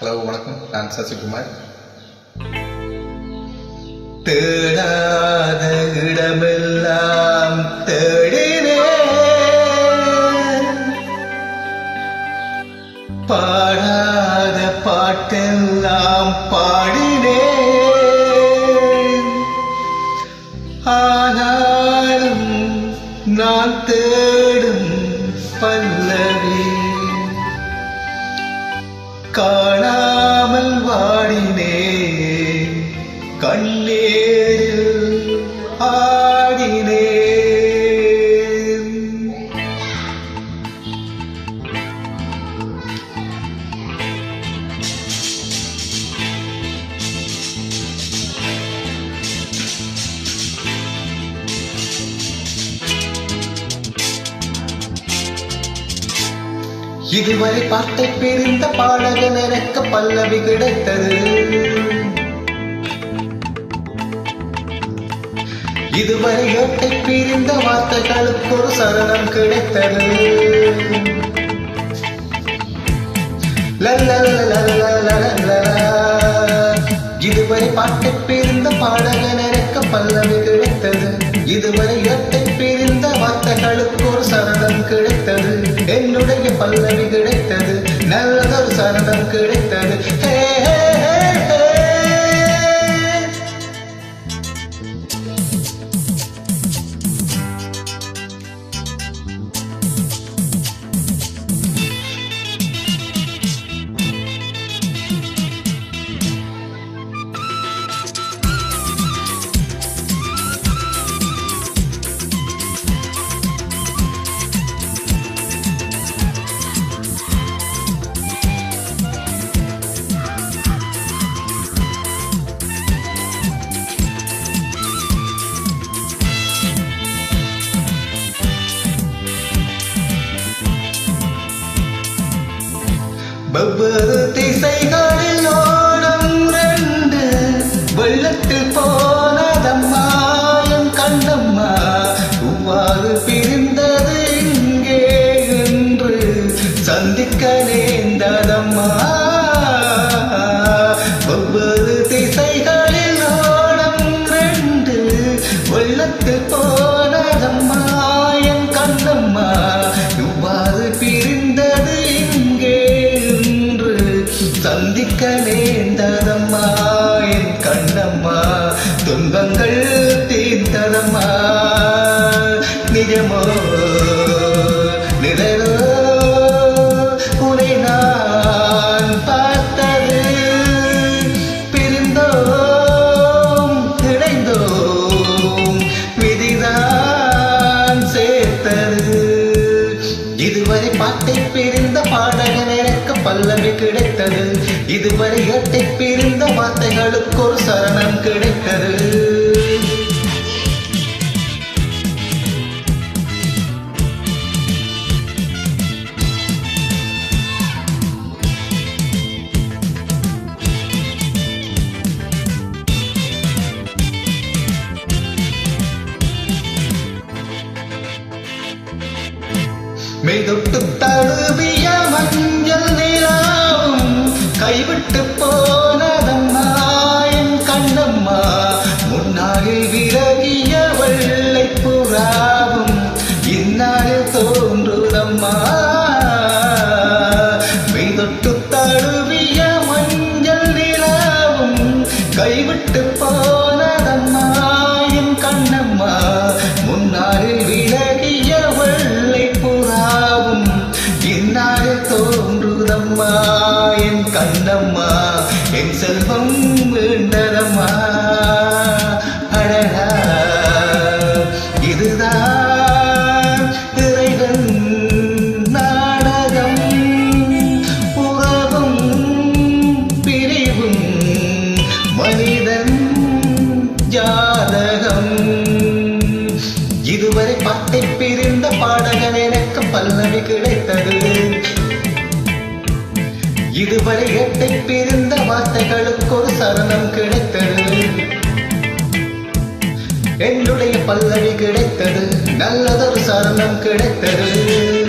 Hello வணக்கம். நான் சசிகுமார். தேடாத இடமெல்லாம் தேடினேன். பாடாத பாட்டெல்லாம் பாடினேன். ஆனாலும் நான் தேடும் காணா இதுவரை பார்த்த பிரிந்த பாடகன் எனக்கு பல்லவி கிடைத்தது. இதுவரை ஏட்டை பிரிந்த வார்த்தைகளுக்கு ஒரு சரணம் கிடைத்தது. இதுவரை பாட்டை பிரிந்த பாடகன் எனக்கு பல்லவி கிடைத்தது. இதுவரை ஏட்டை பிரிந்த வார்த்தைகளுக்கு ஒரு சரணம் கிடைத்தது. பல்லவி கிடைத்தது. நல்லதொரு சரணம் கிடைத்தது. வெவ்வேறு திசைகளில் ஓடம் ரெண்டு. வெள்ளத்தில் போனதம்மாயம் கண்ணம்மா. இவ்வாறு பிரிந்தது இங்கே என்று சந்திக்க நேர்ந்ததம்மா. வெவ்வேறு திசைகளில் ஓடம் ரெண்டு. வெள்ளத்தில் போ தீர்த்ததம்மா நிஜமோ நிழலோ உனை நான் பார்த்தது பிரிந்தோம் இணைந்தோம் விதிதான் சேர்த்தது. இதுவரை பாட்டை பிரிந்த பாடகன் எனக்கு பல்லவி கிடைத்தது. இதுவரை எட்டை பிரிந்த வார்த்தைகளுக்கு ஒரு சரணம் கிடைத்தது. மெய்தொட்டு தழுவிய மஞ்சள் நிலாவும் கைவிட்டு போனதம்மா என் கண்ணம்மா. முன்னாளில் விலகிய வெள்ளை புறாவும் இந்நாளில் தோன்றுதம்மா. மெய்தொட்டு தழுவிய மஞ்சள் நிலாவும் கைவிட்டு போனதம்மா என் கண்ணம்மா. முன்னாளில் என் கண்ணம்மா என் செல்வம் வேண்டதம்மா அழகா இதுதான் இறைவன் நாடகம். உறவும் பிரிவும் மனிதன் ஜாதகம். இதுவரை பாட்டை பிரிந்த பாடகன் எனக்கு பல்லவி கிடைத்தது. இதுவரை எட்டை பிரிந்த வார்த்தைகளுக்கு ஒரு சரணம் கிடைத்தது. என்னுடைய பல்லவி கிடைத்தது. நல்லதொரு சரணம் கிடைத்தது.